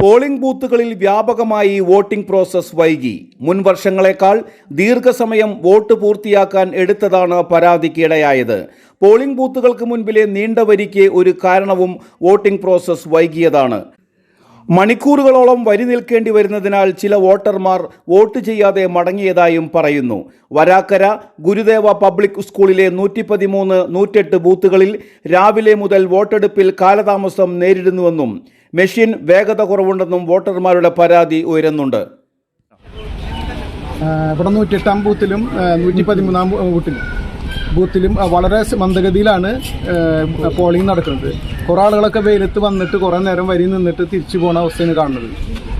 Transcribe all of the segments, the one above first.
Polling ബൂത്തുകളിൽ വ്യാപകമായി voting process വൈകി. മുൻ വർഷങ്ങളെക്കാൾ ദീർഘസമയം വോട്ട് പൂർത്തിയാക്കാൻ എടുത്തതാണ് പരാതിക്കിടയായത് പോളിംഗ് ബൂത്തുകൾക്ക് മുൻപിലെ നീണ്ട വരിക്ക് ഒരു കാരണവും വോട്ടിംഗ് പ്രോസസ് വൈകിയതാണ്. മണിക്കൂറുകളോളം വരി നിൽക്കേണ്ടി വരുന്നതിനാൽ ചില വോട്ടർമാർ വോട്ട് ചെയ്യാതെ മടങ്ങിയതായും പറയുന്നു. വരാക്കര ഗുരുദേവ പബ്ലിക് സ്കൂളിലെ നൂറ്റി പതിമൂന്ന് നൂറ്റെട്ട് ബൂത്തുകളിൽ രാവിലെ മുതൽ വോട്ടെടുപ്പിൽ കാലതാമസം നേരിടുന്നുവെന്നും മെഷീൻ വേഗത കുറവുണ്ടെന്നും വോട്ടർമാരുടെ പരാതി ഉയരുന്നുണ്ട്. ഇവിടെ നൂറ്റെട്ടാം ബൂത്തിലും നൂറ്റി പതിമൂന്നാം ബൂത്തിലും. ബൂത്തിലും വളരെ മന്ദഗതിയിലാണ് പോളിംഗ് നടക്കുന്നത്. കുറേ ആളുകളൊക്കെ വെയിലത്ത് വന്നിട്ട് കുറേ നേരം വരി നിന്നിട്ട് തിരിച്ചു പോകുന്ന അവസ്ഥയാണ് കാണുന്നത്.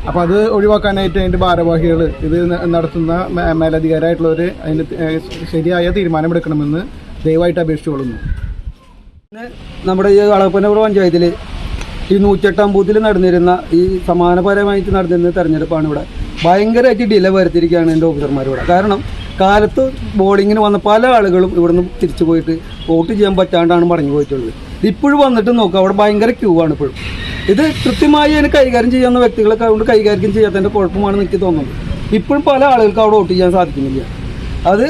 അപ്പോൾ അത് ഒഴിവാക്കാനായിട്ട് അതിന്റെ ഭാരവാഹികൾ ഇത് നടത്തുന്ന മേലധികാരമായിട്ടുള്ളവർ അതിന് ശരിയായ തീരുമാനമെടുക്കണമെന്ന് ദയവായിട്ട് അപേക്ഷിച്ചുകൊള്ളുന്നു. പിന്നെ നമ്മുടെ ഈ കളപ്പനപുര പഞ്ചായത്തിൽ ഈ നൂറ്റെട്ടാം ബൂത്തിൽ നടന്നിരുന്ന ഈ സമാനപരമായിട്ട് നടന്നിരുന്ന തെരഞ്ഞെടുപ്പാണ് ഇവിടെ ഭയങ്കരമായിട്ട് ഡിലേ വരുത്തിയിരിക്കുകയാണ് എന്റെ ഓഫീസർമാർ ഇവിടെ. കാരണം കാലത്ത് ബോളിങ്ങിന് വന്ന പല ആളുകളും ഇവിടുന്ന് തിരിച്ചു പോയിട്ട് വോട്ട് ചെയ്യാൻ പറ്റാണ്ടാണ് മടങ്ങി പോയിട്ടുള്ളത്. ഇപ്പോഴും വന്നിട്ട് നോക്കുക അവിടെ ഭയങ്കര ക്യൂ ആണ് ഇപ്പോഴും. ഇത് കൃത്യമായി അതിന് കൈകാര്യം ചെയ്യാവുന്ന വ്യക്തികളൊക്കെ അതുകൊണ്ട് കൈകാര്യം ചെയ്യാത്തതിന്റെ കുഴപ്പമാണെന്ന് എനിക്ക് തോന്നുന്നത് ഇപ്പോഴും പല ആളുകൾക്ക് അവിടെ വോട്ട് ചെയ്യാൻ സാധിക്കുന്നില്ല. അത്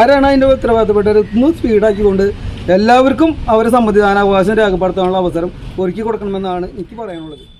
ആരാണ് അതിന്റെ ഉത്തരവാദിത്തപ്പെട്ടത്? ഒന്ന് സ്പീഡാക്കിക്കൊണ്ട് എല്ലാവർക്കും അവരെ സമ്മതിദാനാവകാശം രേഖപ്പെടുത്താനുള്ള അവസരം ഒരുക്കി കൊടുക്കണമെന്നാണ് എനിക്ക് പറയാനുള്ളത്.